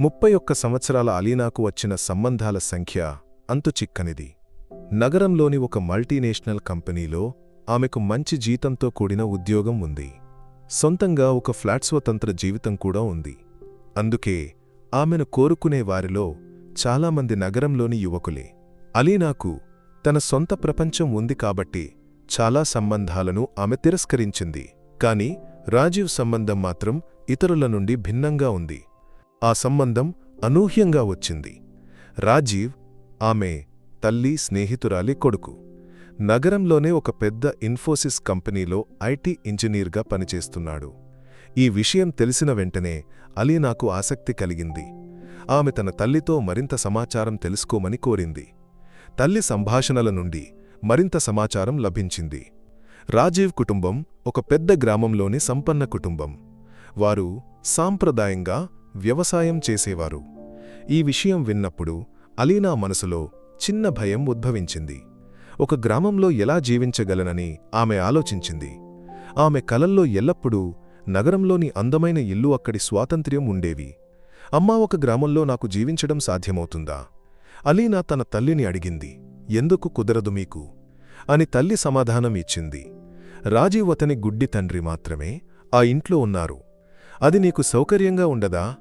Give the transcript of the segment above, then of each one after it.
ముప్పై ఒక్క సంవత్సరాల అలీనాకు వచ్చిన సంబంధాల సంఖ్య అంతు చిక్కనిది. నగరంలోని ఒక మల్టీనేషనల్ కంపెనీలో ఆమెకు మంచి జీతంతో కూడిన ఉద్యోగం ఉంది. సొంతంగా ఒక ఫ్లాట్ స్వతంత్ర జీవితం కూడా ఉంది. అందుకే ఆమెను కోరుకునే వారిలో చాలామంది నగరంలోని యువకులే. అలీనాకు తన సొంత ప్రపంచం ఉంది కాబట్టి చాలా సంబంధాలను ఆమె తిరస్కరించింది. కాని రాజీవ్ సంబంధం మాత్రం ఇతరుల నుండి భిన్నంగా ఉంది. ఆ సంబంధం అనూహ్యంగా వచ్చింది. రాజీవ్ ఆమె తల్లి స్నేహితురాలి కొడుకు. నగరంలోనే ఒక పెద్ద ఇన్ఫోసిస్ కంపెనీలో ఐటీ ఇంజనీర్గా పనిచేస్తున్నాడు. ఈ విషయం తెలిసిన వెంటనే అలీనాకు ఆసక్తి కలిగింది. ఆమె తన తల్లితో మరింత సమాచారం తెలుసుకోమని కోరింది. తల్లి సంభాషణల నుండి మరింత సమాచారం లభించింది. రాజీవ్ కుటుంబం ఒక పెద్ద గ్రామంలోని సంపన్న కుటుంబం. వారు సాంప్రదాయంగా వ్యవసాయం చేసేవారు. ఈ విషయం విన్నప్పుడు అలీనా మనసులో చిన్న భయం ఉద్భవించింది. ఒక గ్రామంలో ఎలా జీవించగలనని ఆమె ఆలోచించింది. ఆమె కలల్లో ఎల్లప్పుడూ నగరంలోని అందమైన ఇల్లు అక్కడి స్వాతంత్ర్యం ఉండేవి. అమ్మా ఒక గ్రామంలో నాకు జీవించడం సాధ్యమవుతుందా? అలీనా తన తల్లిని అడిగింది. ఎందుకు కుదరదు మీకు? అని తల్లి సమాధానం ఇచ్చింది. రాజీవ్ అతని గుడ్డి తండ్రి మాత్రమే. ఆ ఇంట్లో ఉన్నారు. అది నీకు సౌకర్యంగా ఉండదా?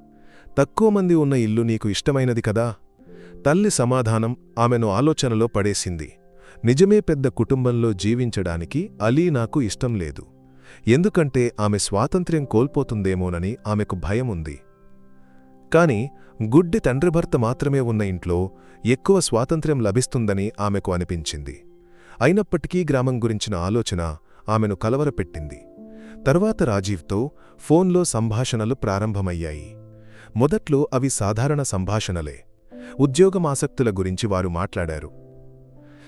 తక్కువ మంది ఉన్న ఇల్లు నీకు ఇష్టమైనది కదా? తల్లి సమాధానం ఆమెను ఆలోచనలో పడేసింది. నిజమే పెద్ద కుటుంబంలో జీవించడానికి అలీ నాకు ఇష్టం లేదు. ఎందుకంటే ఆమె స్వాతంత్ర్యం కోల్పోతుందేమోనని ఆమెకు భయముంది కాని గుడ్డి తండ్రిభర్త మాత్రమే ఉన్న ఇంట్లో ఎక్కువ స్వాతంత్ర్యం లభిస్తుందని ఆమెకు అనిపించింది. అయినప్పటికీ గ్రామం గురించిన ఆలోచన ఆమెను కలవరపెట్టింది. తర్వాత రాజీవ్తో ఫోన్లో సంభాషణలు ప్రారంభమయ్యాయి. మొదట్లో అవి సాధారణ సంభాషణలే. ఉద్యోగమాసక్తుల గురించి వారు మాట్లాడారు.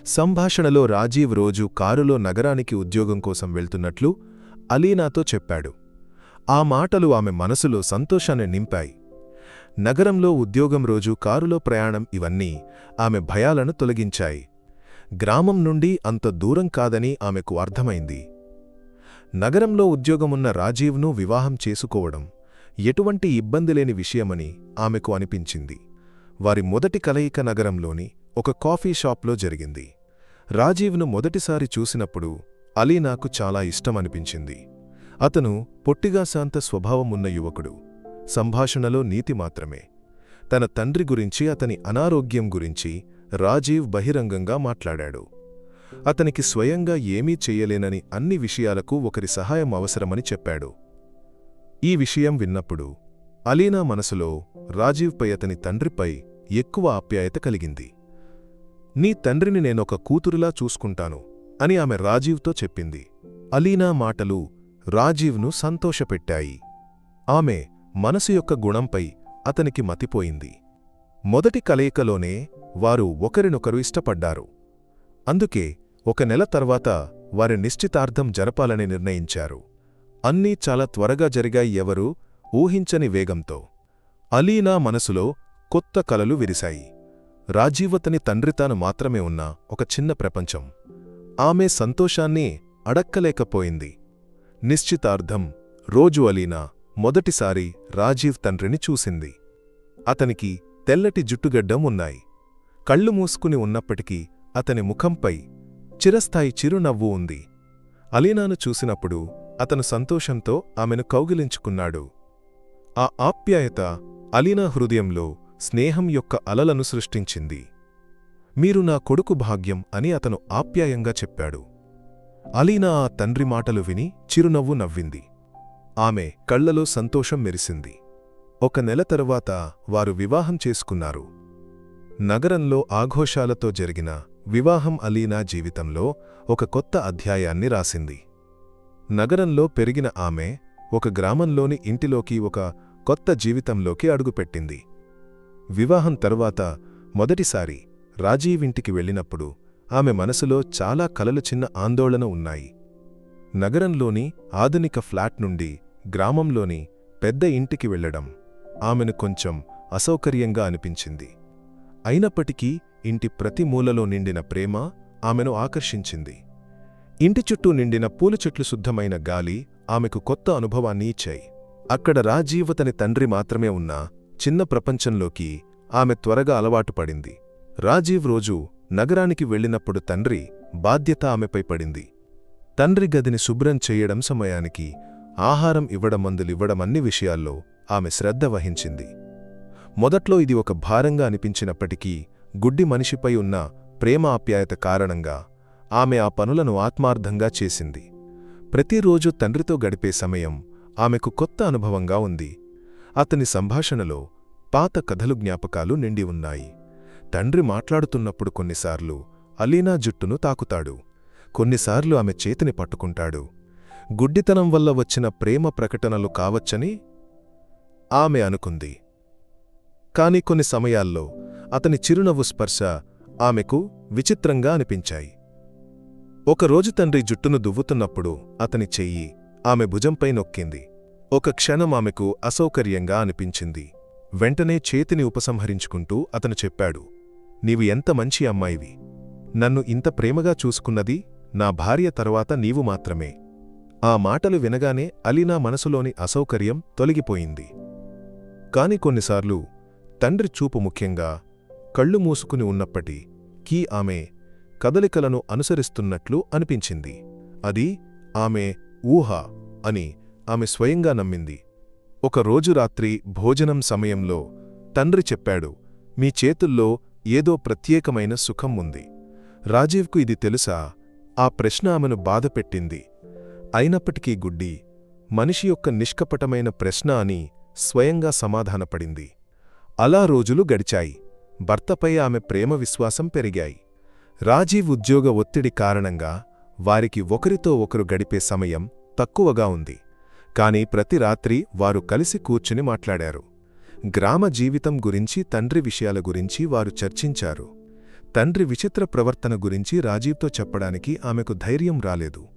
సంభాషణలో రాజీవ్ రోజు కారులో నగరానికి ఉద్యోగం కోసం వెళ్తున్నట్లు అలీనాతో చెప్పాడు. ఆ మాటలు ఆమె మనసులో సంతోషాన్ని నింపాయి. నగరంలో ఉద్యోగం రోజు కారులో ప్రయాణం ఇవన్నీ ఆమె భయాలను తొలగించాయి. గ్రామం నుండి అంత దూరం కాదని ఆమెకు అర్థమైంది. నగరంలో ఉద్యోగమున్న రాజీవ్ను వివాహం చేసుకోవడం ఎటువంటి ఇబ్బంది లేని విషయమని ఆమెకు అనిపించింది. వారి మొదటి కలయిక నగరంలోని ఒక కాఫీ షాప్లో జరిగింది. రాజీవ్ను మొదటిసారి చూసినప్పుడు అలీ నాకు చాలా ఇష్టమనిపించింది. అతను పొట్టిగా శాంత స్వభావమున్న యువకుడు. సంభాషణలో నీతి మాత్రమే. తన తండ్రి గురించి అతని అనారోగ్యం గురించి రాజీవ్ బహిరంగంగా మాట్లాడాడు. అతనికి స్వయంగా ఏమీ చెయ్యలేనని అన్ని విషయాలకు ఒకరి సహాయం అవసరమని చెప్పాడు. ఈ విషయం విన్నప్పుడు అలీనా మనసులో రాజీవ్పై అతని తండ్రిపై ఎక్కువ ఆప్యాయత కలిగింది. నీ తండ్రిని నేనొక కూతురులా చూసుకుంటాను అని ఆమె రాజీవ్తో చెప్పింది. అలీనా మాటలు రాజీవ్ను సంతోషపెట్టాయి. ఆమె మనసు యొక్క గుణంపై అతనికి మతిపోయింది. మొదటి కలయికలోనే వారు ఒకరినొకరు ఇష్టపడ్డారు. అందుకే ఒక నెల తర్వాత వారి నిశ్చితార్థం జరపాలని నిర్ణయించారు. అన్నీ చాలా త్వరగా జరిగాయి ఎవరూ ఊహించని వేగంతో. అలీనా మనసులో కొత్త కలలు విరిశాయి. రాజీవతని తండ్రి తాను మాత్రమే ఉన్న ఒక చిన్న ప్రపంచం. ఆమె సంతోషాన్ని అడక్కలేకపోయింది. నిశ్చితార్థం రోజు అలీనా మొదటిసారి రాజీవ్ తండ్రిని చూసింది. అతనికి తెల్లటి జుట్టుగడ్డం ఉన్నాయి. కళ్ళు మూసుకుని ఉన్నప్పటికీ అతని ముఖంపై చిరస్థాయి చిరునవ్వు ఉంది. అలీనాను చూసినప్పుడు అతను సంతోషంతో ఆమెను కౌగిలించుకున్నాడు. ఆ ఆప్యాయత అలీనా హృదయంలో స్నేహం యొక్క అలలను సృష్టించింది. మీరు నా కొడుకు భాగ్యం అని అతను ఆప్యాయంగా చెప్పాడు. అలీనా ఆ తండ్రి మాటలు విని చిరునవ్వు నవ్వింది. ఆమె కళ్ళలో సంతోషం మెరిసింది. ఒక నెల తరువాత వారు వివాహం చేసుకున్నారు. నగరంలో ఆఘోషాలతో జరిగిన వివాహం అలీనా జీవితంలో ఒక కొత్త అధ్యాయాన్ని రాసింది. నగరంలో పెరిగిన ఆమె ఒక గ్రామంలోని ఇంటిలోకి ఒక కొత్త జీవితంలోకి అడుగుపెట్టింది. వివాహం తరువాత మొదటిసారి రాజీవింటికి వెళ్ళినప్పుడు ఆమె మనసులో చాలా కలలు చిన్న ఆందోళన ఉన్నాయి. నగరంలోని ఆధునిక ఫ్లాట్ నుండి గ్రామంలోని పెద్ద ఇంటికి వెళ్ళడం ఆమెను కొంచెం అసౌకర్యంగా అనిపించింది. అయినప్పటికీ ఇంటి ప్రతి మూలలో నిండిన ప్రేమ ఆమెను ఆకర్షించింది. ఇంటి చుట్టూ నిండిన పూల చెట్లు శుద్ధమైన గాలి ఆమెకు కొత్త అనుభవాన్ని ఇచ్చాయి. అక్కడ రాజీవతని తండ్రి మాత్రమే ఉన్న చిన్న ప్రపంచంలోకి ఆమె త్వరగా అలవాటు పడింది. రాజీవ్ రోజు నగరానికి వెళ్ళినప్పుడు తండ్రి బాధ్యత ఆమెపై పడింది. తండ్రి గదిని శుభ్రం చేయడం సమయానికి ఆహారం ఇవ్వడం మందులివ్వడం అన్ని విషయాల్లో ఆమె శ్రద్ధ వహించింది. మొదట్లో ఇది ఒక భారంగా అనిపించినప్పటికీ గుడ్డి మనిషిపై ఉన్న ప్రేమ ఆప్యాయత కారణంగా ఆమె ఆ పనులను ఆత్మార్థంగా చేసింది. ప్రతిరోజు తండ్రితో గడిపే సమయం ఆమెకు కొత్త అనుభవంగా ఉంది. అతని సంభాషణలో పాత కథలు జ్ఞాపకాలు నిండి ఉన్నాయి. తండ్రి మాట్లాడుతున్నప్పుడు కొన్నిసార్లు అలీనా జుట్టును తాకుతాడు. కొన్నిసార్లు ఆమె చేతిని పట్టుకుంటాడు. గుడ్డితనం వల్ల వచ్చిన ప్రేమ ప్రకటనలు కావచ్చని ఆమె అనుకుంది. కాని కొన్ని సమయాల్లో అతని చిరునవ్వు స్పర్శ ఆమెకు విచిత్రంగా అనిపించాయి. ఒకరోజు తండ్రి జుట్టును దువ్వుతున్నప్పుడు అతని చెయ్యి ఆమె భుజంపై నొక్కింది. ఒక క్షణం ఆమెకు అసౌకర్యంగా అనిపించింది. వెంటనే చేతిని ఉపసంహరించుకుంటూ అతను చెప్పాడు నీవు ఎంత మంచి అమ్మాయివి. నన్ను ఇంత ప్రేమగా చూసుకున్నది నా భార్య తరువాత నీవు మాత్రమే. ఆ మాటలు వినగానే అలీనా మనసులోని అసౌకర్యం తొలగిపోయింది. కాని కొన్నిసార్లు తండ్రి చూపు ముఖ్యంగా కళ్ళు మూసుకుని ఉన్నప్పటి కీ ఆమె కదలికలను అనుసరిస్తున్నట్లు అనిపించింది. అది ఆమె ఊహ అని ఆమె స్వయంగా నమ్మింది. ఒక రోజు రాత్రి భోజనం సమయంలో తండ్రి చెప్పాడు మీ చేతుల్లో ఏదో ప్రత్యేకమైన సుఖం ఉంది. రాజీవ్కు ఇది తెలుసా? ఆ ప్రశ్న ఆమెను బాధపెట్టింది అయినప్పటికీ గుడ్డి మనిషి యొక్క నిష్కపటమైన ప్రశ్న అని స్వయంగా సమాధానపడింది. అలా రోజులు గడిచాయి. భర్తపై ఆమె ప్రేమ విశ్వాసం పెరిగాయి. రాజీవ్ ఉద్యోగ ఒత్తిడి కారణంగా వారికి ఒకరితో ఒకరు గడిపే సమయం తక్కువగా ఉంది. కాని ప్రతి రాత్రి వారు కలిసి కూర్చుని మాట్లాడారు. గ్రామ జీవితం గురించి తండ్రి విషయాల గురించి వారు చర్చించారు. తండ్రి విచిత్ర ప్రవర్తన గురించి రాజీవ్తో చెప్పడానికి ఆమెకు ధైర్యం రాలేదు.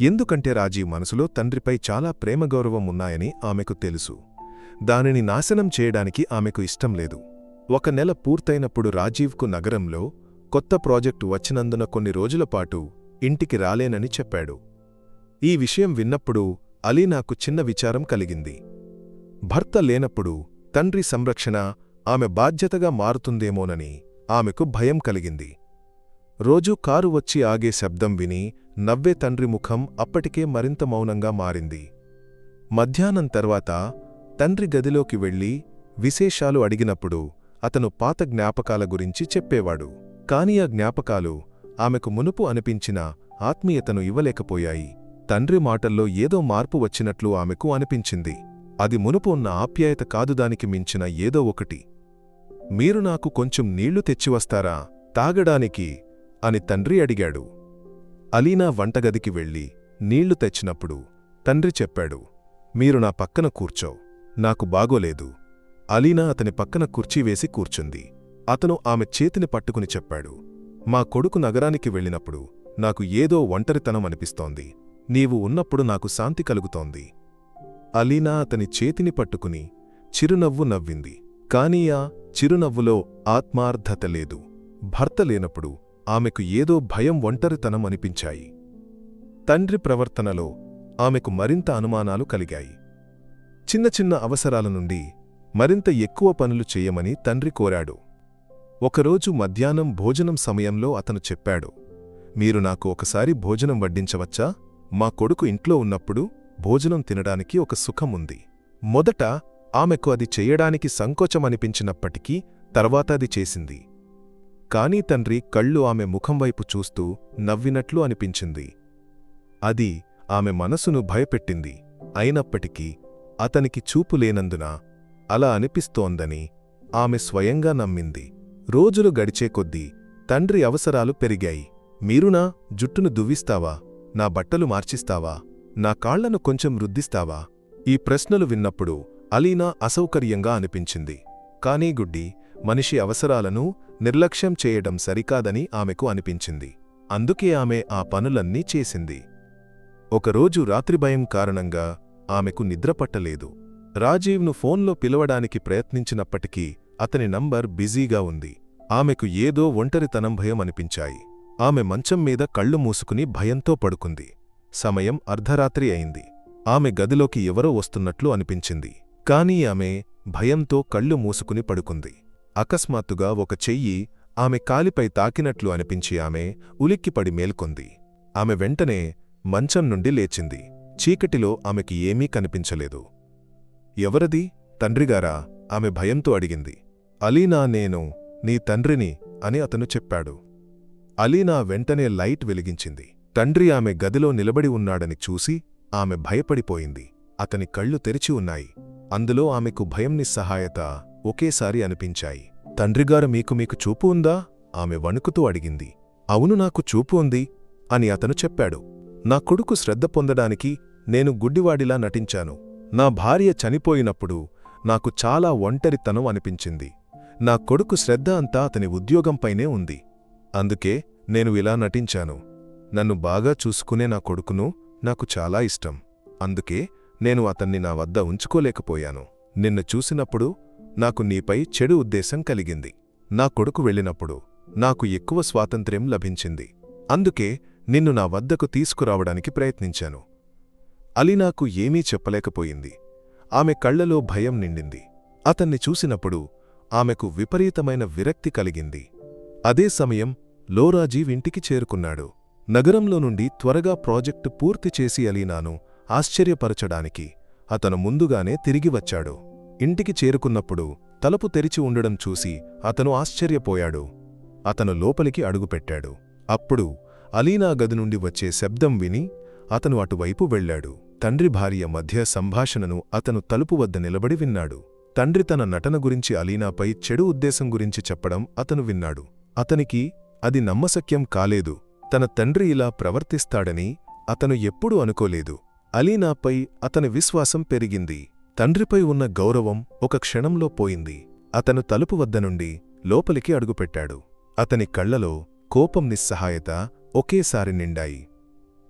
ఎందుకంటే రాజీవ్ మనసులో తండ్రిపై చాలా ప్రేమగౌరవం ఉన్నాయని ఆమెకు తెలుసు. దానిని నాశనం చేయడానికి ఆమెకు ఇష్టం లేదు. ఒక నెల పూర్తయినప్పుడు రాజీవ్కు నగరంలో కొత్త ప్రాజెక్టు వచ్చినందున కొన్ని రోజులపాటు ఇంటికి రాలేనని చెప్పాడు. ఈ విషయం విన్నప్పుడు అలీ నాకు చిన్న విచారం కలిగింది. భర్త లేనప్పుడు తండ్రి సంరక్షణ ఆమె బాధ్యతగా మారుతుందేమోనని ఆమెకు భయం కలిగింది. రోజూ కారు వచ్చి ఆగే శబ్దం విని నవ్వే తండ్రి ముఖం అప్పటికే మరింత మౌనంగా మారింది. మధ్యాహ్నం తర్వాత తండ్రి గదిలోకి వెళ్ళి విశేషాలు అడిగినప్పుడు అతను పాత జ్ఞాపకాల గురించి చెప్పేవాడు. కాని ఆ జ్ఞాపకాలు ఆమెకు మునుపు అనిపించిన ఆత్మీయతను ఇవ్వలేకపోయాయి. తండ్రి మాటల్లో ఏదో మార్పు వచ్చినట్లు ఆమెకు అనిపించింది. అది మునుపు ఉన్న ఆప్యాయత కాదు దానికి మించిన ఏదో ఒకటి. మీరు నాకు కొంచెం నీళ్ళు తెచ్చివస్తారా? తాగడానికి? అని తండ్రి అడిగాడు. అలీనా వంటగదికి వెళ్ళి నీళ్ళు తెచ్చినప్పుడు తండ్రి చెప్పాడు. మీరు నా పక్కన కూర్చో. నాకు బాగోలేదు. అలీనా అతని పక్కన కుర్చీవేసి కూర్చుంది. అతను ఆమె చేతిని పట్టుకుని చెప్పాడు మా కొడుకు నగరానికి వెళ్ళినప్పుడు నాకు ఏదో ఒంటరితనం అనిపిస్తోంది. నీవు ఉన్నప్పుడు నాకు శాంతి కలుగుతోంది. అలీనా అతని చేతిని పట్టుకుని చిరునవ్వు నవ్వింది. కాని ఆ చిరునవ్వులో ఆత్మార్థత లేదు. భర్త లేనప్పుడు ఆమెకు ఏదో భయం ఒంటరితనం అనిపించాయి. తండ్రి ప్రవర్తనలో ఆమెకు మరింత అనుమానాలు కలిగాయి. చిన్న చిన్న అవసరాల నుండి మరింత ఎక్కువ పనులు చెయ్యమని తండ్రి కోరాడు. ఒకరోజు మధ్యాహ్నం భోజనం సమయంలో అతను చెప్పాడు మీరు నాకు ఒకసారి భోజనం వడ్డించవచ్చా? మా కొడుకు ఇంట్లో ఉన్నప్పుడు భోజనం తినడానికి ఒక సుఖం ఉంది. మొదట ఆమెకు అది చెయ్యడానికి సంకోచమనిపించినప్పటికీ తర్వాత అది చేసింది. కానీ తండ్రి కళ్ళు ఆమె ముఖం వైపు చూస్తూ నవ్వినట్లు అనిపించింది. అది ఆమె మనసును భయపెట్టింది. అయినప్పటికీ అతనికి చూపు లేనందున అలా అనిపిస్తోందని ఆమె స్వయంగా నమ్మింది. రోజులు గడిచే కొద్దీ తండ్రి అవసరాలు పెరిగాయి. మీరునా జుట్టును దువ్విస్తావా? నా బట్టలు మార్చిస్తావా? నా కాళ్ళను కొంచెం రుద్దిస్తావా? ఈ ప్రశ్నలు విన్నప్పుడు అలీనా అసౌకర్యంగా అనిపించింది. కానీ గుడ్డి మనిషి అవసరాలను నిర్లక్ష్యం చేయడం సరికాదని ఆమెకు అనిపించింది. అందుకే ఆమె ఆ పనులన్నీ చేసింది. ఒకరోజు రాత్రిభయం కారణంగా ఆమెకు నిద్రపట్టలేదు రాజీవ్ను ఫోన్లో పిలవడానికి ప్రయత్నించినప్పటికీ అతని నంబర్ బిజీగా ఉంది. ఆమెకు ఏదో ఒంటరితనం భయం అనిపించాయి ఆమె మంచం మీద కళ్ళు మూసుకుని భయంతో పడుకుంది. సమయం అర్ధరాత్రి అయింది. ఆమె గదిలోకి ఎవరో వస్తున్నట్లు అనిపించింది. కానీ ఆమె భయంతో కళ్ళు మూసుకుని పడుకుంది. అకస్మాత్తుగా ఒక చెయ్యి ఆమె కాలిపై తాకినట్లు అనిపించి ఆమె ఉలిక్కిపడి మేల్కొంది. ఆమె వెంటనే మంచం నుండి లేచింది. చీకటిలో ఆమెకి ఏమీ కనిపించలేదు. ఎవరది? తండ్రిగారా? ఆమె భయంతో అడిగింది. అలీనా నేను నీ తండ్రిని అని అతను చెప్పాడు. అలీనా వెంటనే లైట్ వెలిగించింది. తండ్రి ఆమె గదిలో నిలబడి ఉన్నాడని చూసి ఆమె భయపడిపోయింది. అతని కళ్ళు తెరిచి ఉన్నాయి. అందులో ఆమెకు భయం నిస్సహాయత ఒకేసారి అనిపించాయి. తండ్రిగారు మీకు మీకు చూపు ఉందా? ఆమె వణుకుతూ అడిగింది. అవును నాకు చూపు ఉంది అని అతను చెప్పాడు. నా కొడుకు శ్రద్ధ పొందడానికి నేను గుడ్డివాడిలా నటించాను. నా భార్య చనిపోయినప్పుడు నాకు చాలా ఒంటరితనం అనిపించింది. నా కొడుకు శ్రద్ధ అంతా అతని ఉద్యోగంపైనే ఉంది. అందుకే నేను ఇలా నటించాను. నన్ను బాగా చూసుకునే నా కొడుకును నాకు చాలా ఇష్టం. అందుకే నేను అతన్ని నా వద్ద ఉంచుకోలేకపోయాను. నిన్ను చూసినప్పుడు నాకు నీపై చెడు ఉద్దేశం కలిగింది. నా కొడుకు వెళ్ళినప్పుడు నాకు ఎక్కువ స్వాతంత్ర్యం లభించింది. అందుకే నిన్ను నా వద్దకు తీసుకురావడానికి ప్రయత్నించాను. అలీ నాకు ఏమీ చెప్పలేకపోయింది. ఆమె కళ్ళలో భయం నిండింది. అతన్ని చూసినప్పుడు ఆమెకు విపరీతమైన విరక్తి కలిగింది. అదే సమయం లోరాజీవ్ ఇంటికి చేరుకున్నాడు. నగరంలో నుండి త్వరగా ప్రాజెక్టు పూర్తి చేసి అలీనాను ఆశ్చర్యపరచడానికి అతను ముందుగానే తిరిగి వచ్చాడు. ఇంటికి చేరుకున్నప్పుడు తలుపు తెరిచి ఉండడం చూసి అతను ఆశ్చర్యపోయాడు. అతను లోపలికి అడుగుపెట్టాడు. అప్పుడు అలీనా గది నుండి వచ్చే శబ్దం విని అతను అటువైపు వెళ్ళాడు. తండ్రి భార్య మధ్య సంభాషణను అతను తలుపు వద్ద నిలబడి విన్నాడు. తండ్రి తన నటన గురించి అలీనాపై చెడు ఉద్దేశం గురించి చెప్పడం అతను విన్నాడు. అతనికి అది నమ్మశక్యం కాలేదు. తన తండ్రి ఇలా ప్రవర్తిస్తాడని అతను ఎప్పుడూ అనుకోలేదు. అలీనాపై అతని విశ్వాసం పెరిగింది. తండ్రిపై ఉన్న గౌరవం ఒక క్షణంలో పోయింది. అతను తలుపు వద్ద నుండి లోపలికి అడుగుపెట్టాడు. అతని కళ్ళలో కోపం నిస్సహాయత ఒకేసారి నిండాయి.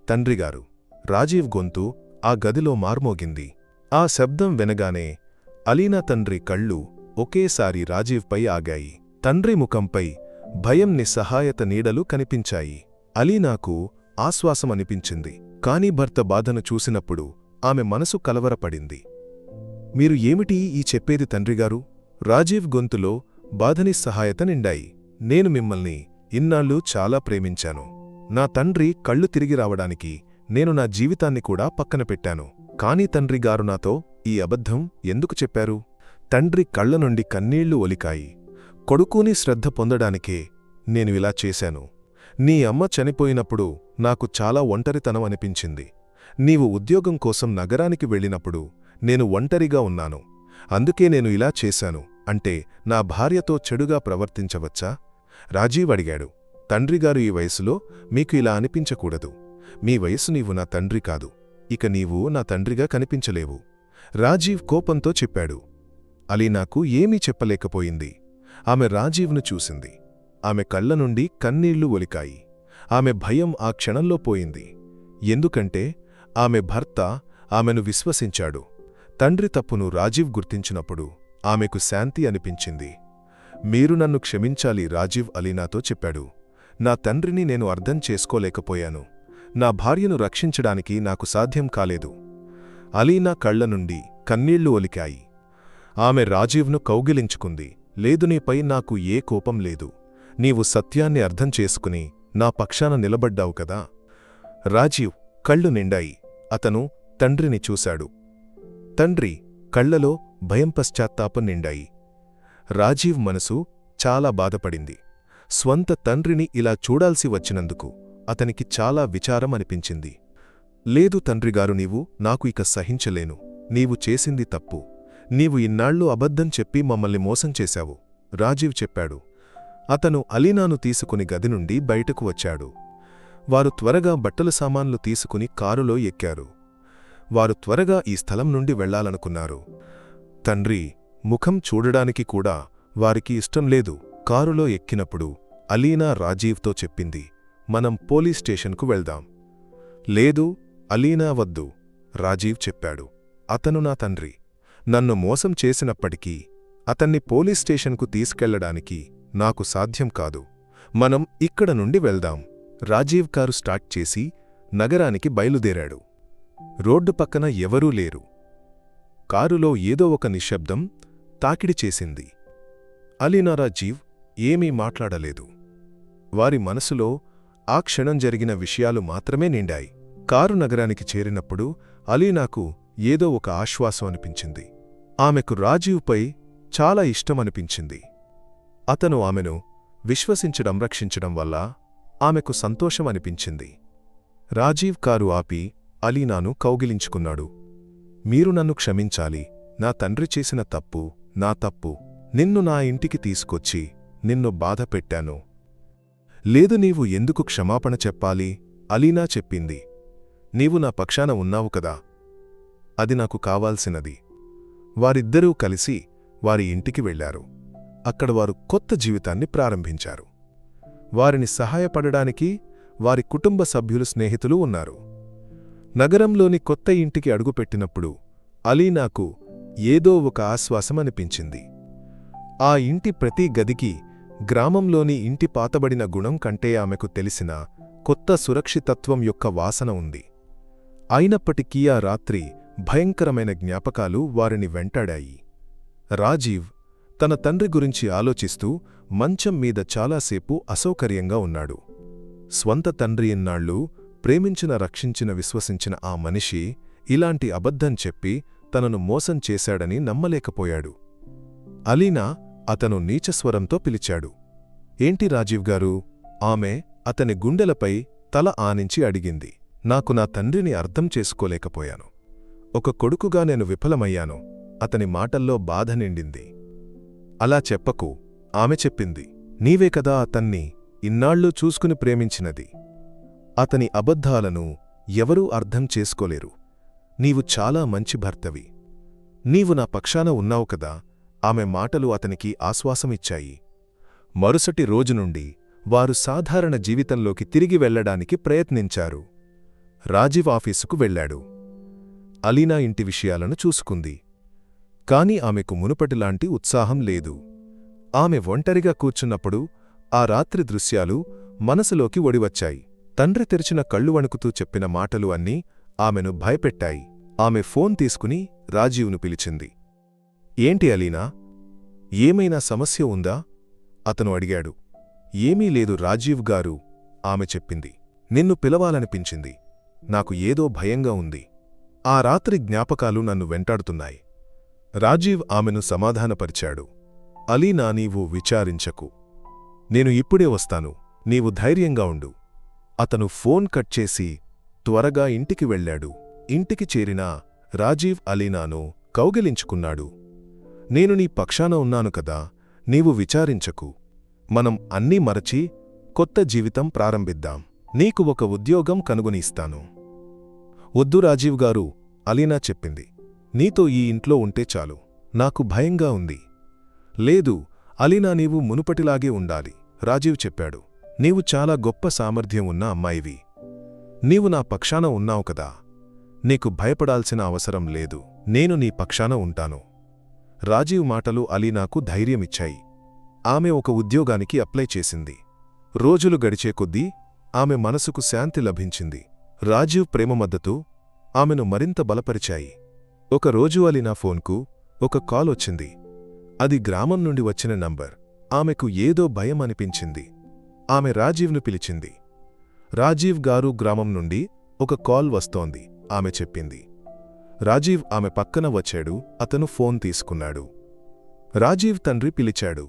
తండ్రిగారు రాజీవ్ గొంతు ఆ గదిలో మార్మోగింది. ఆ శబ్దం వెనగానే అలీనా తండ్రి కళ్ళు ఒకేసారి రాజీవ్పై ఆగాయి. తండ్రి ముఖంపై భయం నిస్సహాయత నీడలు కనిపించాయి. అలీనాకు ఆశ్వాసమనిపించింది. కాని భర్త బాధను చూసినప్పుడు ఆమె మనసు కలవరపడింది. మీరు ఏమిటి ఈ చెప్పేది తండ్రిగారు? రాజీవ్ గొంతులో బాధనిస్సహాయత నిండాయి. నేను మిమ్మల్ని ఇన్నాళ్ళు చాలా ప్రేమించాను. నా తండ్రి కళ్ళు తిరిగి రావడానికి నేను నా జీవితాన్ని కూడా పక్కన పెట్టాను. కాని తండ్రిగారు నాతో ఈ అబద్ధం ఎందుకు చెప్పారు? తండ్రి కళ్ళ నుండి కన్నీళ్ళు ఒలికాయి. కొడుకుని శ్రద్ధ పొందడానికే నేను ఇలా చేశాను. నీ అమ్మ చనిపోయినప్పుడు నాకు చాలా ఒంటరితనం అనిపించింది. నీవు ఉద్యోగం కోసం నగరానికి వెళ్ళినప్పుడు నేను ఒంటరిగా ఉన్నాను. అందుకే నేను ఇలా చేశాను. అంటే నా భార్యతో చెడుగా ప్రవర్తించవచ్చా? రాజీవ్ అడిగాడు. తండ్రిగారు ఈ వయసులో మీకు ఇలా అనిపించకూడదు. మీ వయసు నీవు నా తండ్రి కాదు. ఇక నీవు నా తండ్రిగా కనిపించలేవు. రాజీవ్ కోపంతో చెప్పాడు. అలీ నాకు ఏమీ చెప్పలేకపోయింది. ఆమె రాజీవ్ను చూసింది. ఆమె కళ్ళ నుండి కన్నీళ్ళు ఒలికాయి. ఆమె భయం ఆ క్షణంలో పోయింది. ఎందుకంటే ఆమె భర్త ఆమెను విశ్వసించాడు. తండ్రి తప్పును రాజీవ్ గుర్తించినప్పుడు ఆమెకు శాంతి అనిపించింది. మీరు నన్ను క్షమించాలి రాజీవ్ అలీనాతో చెప్పాడు. నా తండ్రిని నేను అర్థం చేసుకోలేకపోయాను. నా భార్యను రక్షించడానికి నాకు సాధ్యం కాలేదు. అలీనా కళ్ళ నుండి కన్నీళ్ళు ఒలికాయి. ఆమె రాజీవ్ను కౌగిలించుకుంది. లేదు నీపై నాకు ఏ కోపం లేదు. నీవు సత్యాన్ని అర్థం చేసుకుని నా పక్షాన నిలబడ్డావు కదా. రాజీవ్ కళ్ళు నిండాయి. అతను తండ్రిని చూశాడు. తండ్రి కళ్ళలో భయం పశ్చాత్తాపం నిండాయి. రాజీవ్ మనసు చాలా బాధపడింది. స్వంత తండ్రిని ఇలా చూడాల్సి వచ్చినందుకు అతనికి చాలా విచారం అనిపించింది. లేదు తండ్రిగారు నీవు నాకు ఇక సహించలేను. నీవు చేసింది తప్పు. నీవు ఇన్నాళ్ళు అబద్ధం చెప్పి మమ్మల్ని మోసం చేశావు. రాజీవ్ చెప్పాడు. అతను అలీనాను తీసుకుని గది నుండి బయటకు వచ్చాడు. వారు త్వరగా బట్టల సామాన్లు తీసుకుని కారులో ఎక్కారు. వారు త్వరగా ఈ స్థలం నుండి వెళ్ళాలనుకున్నారు. తండ్రి ముఖం చూడడానికి కూడా వారికి ఇష్టం లేదు. కారులో ఎక్కినప్పుడు అలీనా రాజీవ్తో చెప్పింది. మనం పోలీస్ స్టేషన్కు వెళ్దాం. లేదు అలీనా వద్దు రాజీవ్ చెప్పాడు. అతను నా తండ్రి. నన్ను మోసం చేసినప్పటికీ అతన్ని పోలీస్ స్టేషన్కు తీసుకెళ్ళడానికి నాకు సాధ్యం కాదు. మనం ఇక్కడ నుండి వెళ్దాం. రాజీవ్ కారు స్టార్ట్ చేసి నగరానికి బయలుదేరాడు. రోడ్డు పక్కన ఎవరూ లేరు. కారులో ఏదో ఒక నిశ్శబ్దం తాకిడి చేసింది. అలీనా రాజీవ్ ఏమీ మాట్లాడలేదు. వారి మనసులో ఆ క్షణం జరిగిన విషయాలు మాత్రమే నిండాయి. కారు నగరానికి చేరినప్పుడు అలీనాకు ఏదో ఒక ఆశ్వాసం అనిపించింది. ఆమెకు రాజీవ్పై చాలా ఇష్టమనిపించింది. అతను ఆమెను విశ్వసించడం రక్షించడం వల్ల ఆమెకు సంతోషం అనిపించింది. రాజీవ్ కారు ఆపి అలీనాను కౌగిలించుకున్నాడు. మీరు నన్ను క్షమించాలి. నా తండ్రి చేసిన తప్పు నా తప్పు. నిన్ను నా ఇంటికి తీసుకొచ్చి నిన్ను బాధ పెట్టాను లేదు నీవు ఎందుకు క్షమాపణ చెప్పాలి? అలీనా చెప్పింది. నీవు నా పక్షాన ఉన్నావు కదా. అది నాకు కావాల్సినది. వారిద్దరూ కలిసి వారి ఇంటికి వెళ్ళారు అక్కడ వారు కొత్త జీవితాన్ని ప్రారంభించారు. వారిని సహాయపడడానికి వారి కుటుంబ సభ్యులు స్నేహితులు ఉన్నారు. నగరంలోని కొత్త ఇంటికి అడుగుపెట్టినప్పుడు అలీ నాకు ఏదో ఒక ఆశ్వాసం అనిపించింది. ఆ ఇంటి ప్రతి గదికి గ్రామంలోని ఇంటి పాతబడిన గుణం కంటే ఆమెకు తెలిసిన కొత్త సురక్షితత్వం యొక్క వాసన ఉంది. అయినప్పటికీ ఆ రాత్రి భయంకరమైన జ్ఞాపకాలు వారిని వెంటాడాయి. రాజీవ్ తన తండ్రి గురించి ఆలోచిస్తూ మంచం మీద చాలాసేపు అసౌకర్యంగా ఉన్నాడు. స్వంత తండ్రి ఇన్నాళ్ళు ప్రేమించిన రక్షించిన విశ్వసించిన ఆ మనిషి ఇలాంటి అబద్ధం చెప్పి తనను మోసం చేశాడని నమ్మలేకపోయాడు. అలీనా అతను నీచస్వరంతో పిలిచాడు. ఏంటి రాజీవ్ గారు? ఆమె అతని గుండెలపై తల ఆనించి అడిగింది. నాకు నా తండ్రిని అర్థం చేసుకోలేకపోయాను. ఒక కొడుకుగా నేను విఫలమయ్యాను. అతని మాటల్లో బాధ నిండింది. అలా చెప్పకు ఆమె చెప్పింది. నీవే కదా అతన్ని ఇన్నాళ్ళు చూసుకుని ప్రేమించినది. అతని అబద్ధాలను ఎవరూ అర్థం చేసుకోలేరు. నీవు చాలా మంచి భర్తవి. నీవు నా పక్షాన ఉన్నావు కదా ఆమె మాటలు అతనికి ఆశ్వాసమిచ్చాయి మరుసటి రోజు నుండి వారు సాధారణ జీవితంలోకి తిరిగి వెళ్ళడానికి ప్రయత్నించారు. రాజీవ్ ఆఫీసుకు వెళ్ళాడు అలీనా ఇంటి విషయాలను చూసుకుంది. కాని ఆమెకు మునుపటిలాంటి ఉత్సాహం లేదు. ఆమె ఒంటరిగా కూర్చున్నప్పుడు ఆ రాత్రి దృశ్యాలు మనసులోకి ఒడివచ్చాయి. తండ్రి తెరిచిన కళ్ళు వణుకుతూ చెప్పిన మాటలు అన్నీ ఆమెను భయపెట్టాయి. ఆమె ఫోన్ తీసుకుని రాజీవ్ను పిలిచింది. ఏంటి అలీనా? ఏమైనా సమస్య ఉందా? అతను అడిగాడు. ఏమీ లేదు రాజీవ్ గారు ఆమె చెప్పింది. నిన్ను పిలవాలనిపించింది. నాకు ఏదో భయంగా ఉంది. ఆ రాత్రి జ్ఞాపకాలు నన్ను వెంటాడుతున్నాయి. రాజీవ్ ఆమెను సమాధానపరిచాడు. అలీనా నీవు విచారించకు. నేను ఇప్పుడే వస్తాను. నీవు ధైర్యంగా ఉండు. అతను ఫోన్ కట్ చేసి త్వరగా ఇంటికి వెళ్ళాడు. ఇంటికి చేరిన రాజీవ్ అలీనాను కౌగిలించుకున్నాడు. నేను నీ పక్షాన ఉన్నాను కదా. నీవు విచారించకు. మనం అన్నీ మరచి కొత్త జీవితం ప్రారంభిద్దాం. నీకు ఒక ఉద్యోగం కనుగొనిస్తాను. వద్దు రాజీవ్ గారు అలీనా చెప్పింది. నీతో ఈ ఇంట్లో ఉంటే చాలు. నాకు భయంగా ఉంది. లేదు అలీనా నీవు మునుపటిలాగే ఉండాలి రాజీవ్ చెప్పాడు. నీవు చాలా గొప్ప సామర్థ్యం ఉన్న అమ్మాయివి. నీవు నా పక్షాన ఉన్నావు కదా. నీకు భయపడాల్సిన అవసరం లేదు. నేను నీ పక్షాన ఉంటాను. రాజీవ్ మాటలు అలీనాకు ధైర్యమిచ్చాయి. ఆమె ఒక ఉద్యోగానికి అప్లై చేసింది. రోజులు గడిచే కొద్దీ ఆమె మనసుకు శాంతి లభించింది. రాజీవ్ ప్రేమ మద్దతు ఆమెను మరింత బలపరిచాయి. ఒక రోజు అలీనా ఫోన్కు ఒక కాల్ వచ్చింది. అది గ్రామం నుండి వచ్చిన నంబర్. ఆమెకు ఏదో భయం అనిపించింది. ఆమె రాజీవ్ను పిలిచింది. రాజీవ్ గారు గ్రామం నుండి ఒక కాల్ వస్తోంది. ఆమె చెప్పింది. రాజీవ్ ఆమె పక్కన వచ్చాడు. అతను ఫోన్ తీసుకున్నాడు. రాజీవ్ తండ్రి పిలిచాడు.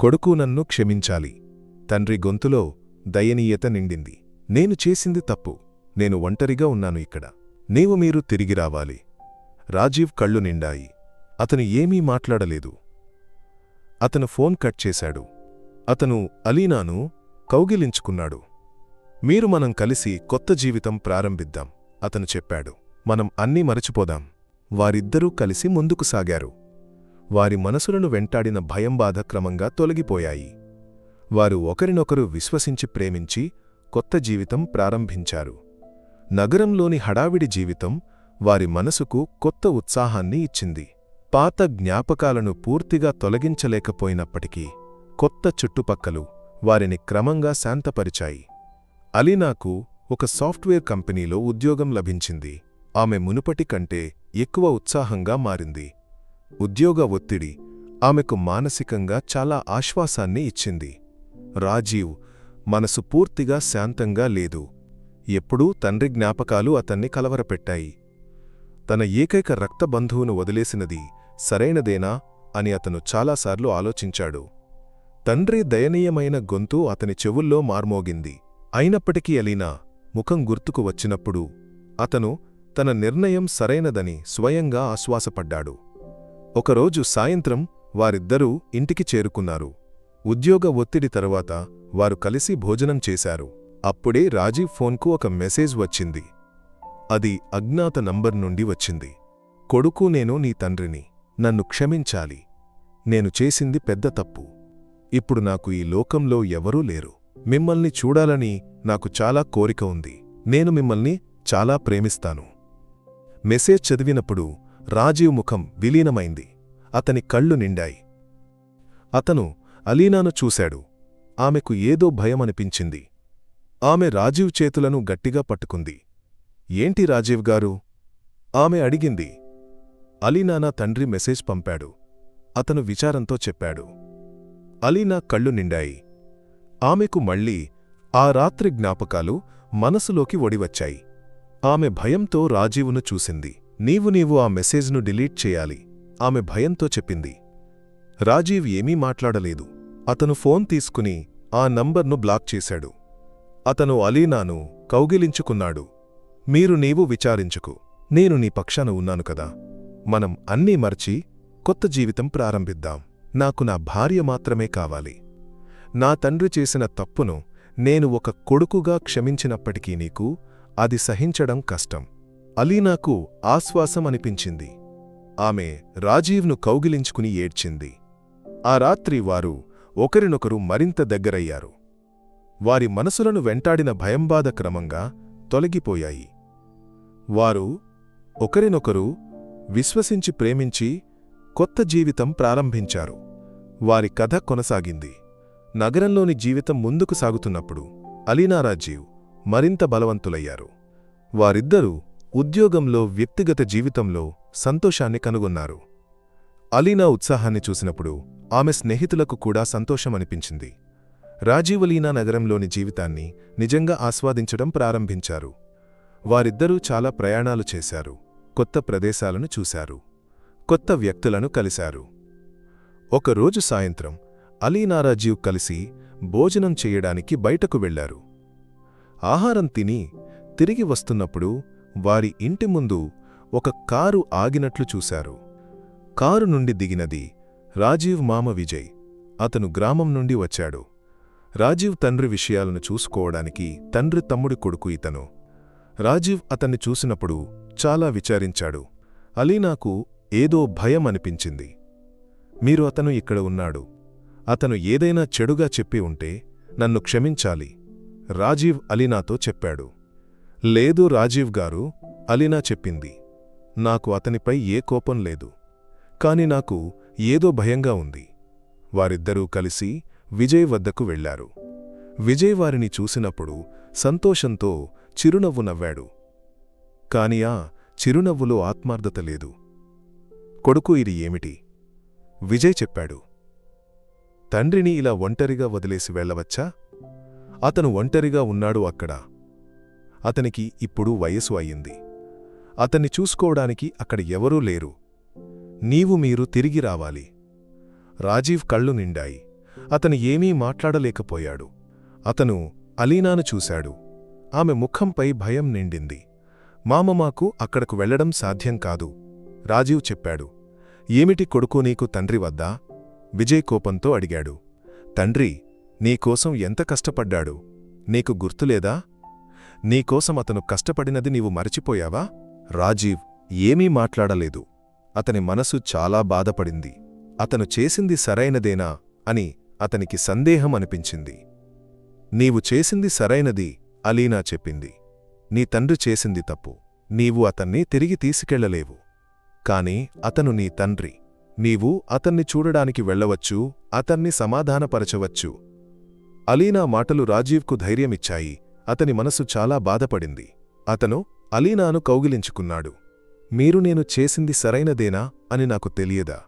కొడుకు నన్ను క్షమించాలి. తండ్రి గొంతులో దయనీయత నిండింది. నేను చేసింది తప్పు. నేను ఒంటరిగా ఉన్నాను ఇక్కడ. నీవు మీరు తిరిగి రావాలి. రాజీవ్ కళ్ళు నిండాయి. అతను ఏమీ మాట్లాడలేదు. అతను ఫోన్ కట్ చేశాడు. అతను అలీనాను కౌగిలించుకున్నాడు. మీరు మనం కలిసి కొత్త జీవితం ప్రారంభిద్దాం అతను చెప్పాడు. మనం అన్నీ మరచిపోదాం. వారిద్దరూ కలిసి ముందుకు సాగారు. వారి మనసులను వెంటాడిన భయం బాధ క్రమంగా తొలగిపోయాయి. వారు ఒకరినొకరు విశ్వసించి ప్రేమించి కొత్త జీవితం ప్రారంభించారు. నగరంలోని హడావిడి జీవితం వారి మనసుకు కొత్త ఉత్సాహాన్ని ఇచ్చింది. పాత జ్ఞాపకాలను పూర్తిగా తొలగించలేకపోయినప్పటికీ కొత్త చుట్టుపక్కలు వారిని క్రమంగా శాంతపరిచాయి. అలీనాకు ఒక సాఫ్ట్వేర్ కంపెనీలో ఉద్యోగం లభించింది. ఆమె మునుపటి కంటే ఎక్కువ ఉత్సాహంగా మారింది. ఉద్యోగ ఒత్తిడి ఆమెకు మానసికంగా చాలా ఆశ్వాసాన్ని ఇచ్చింది. రాజీవ్ మనసు పూర్తిగా శాంతంగా లేదు. ఎప్పుడూ తండ్రి జ్ఞాపకాలు అతన్ని కలవరపెట్టాయి. తన ఏకైక రక్తబంధువును వదిలేసినది సరైనదేనా అని అతను చాలాసార్లు ఆలోచించాడు. తండ్రి దయనీయమైన గొంతు అతని చెవుల్లో మార్మోగింది. అయినప్పటికీ అలీనా ముఖం గుర్తుకు వచ్చినప్పుడు అతను తన నిర్ణయం సరైనదని స్వయంగా ఆశ్వాసపడ్డాడు. ఒకరోజు సాయంత్రం వారిద్దరూ ఇంటికి చేరుకున్నారు. ఉద్యోగ ఒత్తిడి తరువాత వారు కలిసి భోజనం చేశారు. అప్పుడే రాజీవ్ ఫోన్కు ఒక మెసేజ్ వచ్చింది. అది అజ్ఞాత నంబర్ నుండి వచ్చింది. కొడుకు నేను నీ తండ్రిని. నన్ను క్షమించాలి. నేను చేసింది పెద్ద తప్పు. ఇప్పుడు నాకు ఈ లోకంలో ఎవరూ లేరు. మిమ్మల్ని చూడాలని నాకు చాలా కోరిక ఉంది. నేను మిమ్మల్ని చాలా ప్రేమిస్తాను. మెసేజ్ చదివినప్పుడు రాజీవ్ ముఖం విలీనమైంది. అతని కళ్ళు నిండాయి. అతను అలీనాను చూశాడు. ఆమెకు ఏదో భయమనిపించింది. ఆమె రాజీవ్ చేతులను గట్టిగా పట్టుకుంది. ఏంటి రాజీవ్ గారు? ఆమె అడిగింది. అలీనానా తండ్రి మెసేజ్ పంపాడు. అతను విచారంతో చెప్పాడు. అలీనా కళ్ళు నిండాయి. ఆమెకు మళ్ళీ ఆ రాత్రి జ్ఞాపకాలు మనసులోకి ఒడివచ్చాయి. ఆమె భయంతో రాజీవును చూసింది. నీవు నీవు ఆ మెసేజ్ను డిలీట్ చేయాలి ఆమె భయంతో చెప్పింది. రాజీవ్ ఏమీ మాట్లాడలేదు. అతను ఫోన్ తీసుకుని ఆ నంబర్ను బ్లాక్ చేశాడు. అతను అలీనాను కౌగిలించుకున్నాడు. మీరు నీవు విచారించుకు. నేను నీ పక్షాన ఉన్నాను కదా. మనం అన్నీ మర్చి కొత్త జీవితం ప్రారంభిద్దాం. నాకు నా భార్య మాత్రమే కావాలి. నా తండ్రి చేసిన తప్పును నేను ఒక కొడుకుగా క్షమించినప్పటికీ నీకు అది సహించడం కష్టం. అలీనాకు ఆశ్వాసం అనిపించింది ఆమె రాజీవ్ను కౌగిలించుకుని ఏడ్చింది. ఆ రాత్రి వారు ఒకరినొకరు మరింత దగ్గరయ్యారు. వారి మనసులను వెంటాడిన భయంబాధ క్రమంగా తొలగిపోయాయి. వారు ఒకరినొకరు విశ్వసించి ప్రేమించి కొత్త జీవితం ప్రారంభించారు. వారి కథ కొనసాగింది. నగరంలోని జీవితం ముందుకు సాగుతున్నప్పుడు అలీనారాజీవ్ మరింత బలవంతులయ్యారు. వారిద్దరూ ఉద్యోగంలో వ్యక్తిగత జీవితంలో సంతోషాన్ని కనుగొన్నారు. అలీనా ఉత్సాహాన్ని చూసినప్పుడు ఆమె స్నేహితులకు కూడా సంతోషమనిపించింది. రాజీవలీనా నగరంలోని జీవితాన్ని నిజంగా ఆస్వాదించడం ప్రారంభించారు. వారిద్దరూ చాలా ప్రయాణాలు చేశారు. కొత్త ప్రదేశాలను చూశారు. కొత్త వ్యక్తులను కలిశారు. ఒకరోజు సాయంత్రం అలీనా రాజీవ్ కలిసి భోజనం చెయ్యడానికి బయటకు వెళ్ళారు ఆహారం తిని తిరిగి వస్తున్నప్పుడు వారి ఇంటి ముందు ఒక కారు ఆగినట్లు చూశారు. కారు నుండి దిగినది రాజీవ్ మామ విజయ్. అతను గ్రామం నుండి వచ్చాడు. రాజీవ్ తండ్రి విషయాలను చూసుకోవడానికి తండ్రి తమ్ముడి కొడుకు ఇతను. రాజీవ్ అతన్ని చూసినప్పుడు చాలా విచారించాడు. అలీనాకు ఏదో భయం అనిపించింది. మీరు అతను ఇక్కడ ఉన్నాడు. అతను ఏదైనా చెడుగా చెప్పి ఉంటే నన్ను క్షమించాలి. రాజీవ్ అలీనాతో చెప్పాడు. లేదు రాజీవ్ గారు అలీనా చెప్పింది. నాకు అతనిపై ఏ కోపం లేదు. కాని నాకు ఏదో భయంగా ఉంది. వారిద్దరూ కలిసి విజయ్ వద్దకు వెళ్ళారు విజయ్ వారిని చూసినప్పుడు సంతోషంతో చిరునవ్వు నవ్వాడు. కాని ఆ చిరునవ్వులో ఆత్మార్థత లేదు. కొడుకు ఇది ఏమిటి? విజయ్ చెప్పాడు. తండ్రిని ఇలా ఒంటరిగా వదిలేసి వెళ్ళవచ్చా? అతను ఒంటరిగా ఉన్నాడు అక్కడ. అతనికి ఇప్పుడు వయసు అయింది అతన్ని చూసుకోవడానికి అక్కడ ఎవరూ లేరు. నీవు మీరు తిరిగి రావాలి. రాజీవ్ కళ్ళు నిండాయి. అతను ఏమీ మాట్లాడలేకపోయాడు. అతను అలీనాను చూశాడు. ఆమె ముఖంపై భయం నిండింది. మామ మాకు అక్కడకు వెళ్ళడం సాధ్యం కాదు. రాజీవ్ చెప్పాడు. ఏమిటి కొడుకు నీకు తండ్రి వద్దా? విజయ్ కోపంతో అడిగాడు. తండ్రి నీకోసం ఎంత కష్టపడ్డాడు? నీకు గుర్తులేదా? నీకోసం అతను కష్టపడినది నీవు మరచిపోయావా? రాజీవ్ ఏమీ మాట్లాడలేదు. అతని మనసు చాలా బాధపడింది. అతను చేసింది సరైనదేనా? అని అతనికి సందేహం అనిపించింది. నీవు చేసింది సరైనది అలీనా చెప్పింది. నీ తండ్రి చేసింది తప్పు. నీవు అతన్ని తిరిగి తీసుకెళ్ళలేవు. కాని అతను నీ తండ్రి. నీవు అతన్ని చూడడానికి వెళ్ళవచ్చు అతన్ని సమాధానపరచవచ్చు. అలీనా మాటలు రాజీవ్కు ధైర్యమిచ్చాయి. అతని మనసు చాలా బాధపడింది. అతను అలీనాను కౌగిలించుకున్నాడు. మీరు నేను చేసింది సరైనదేనా అని నాకు తెలియదా?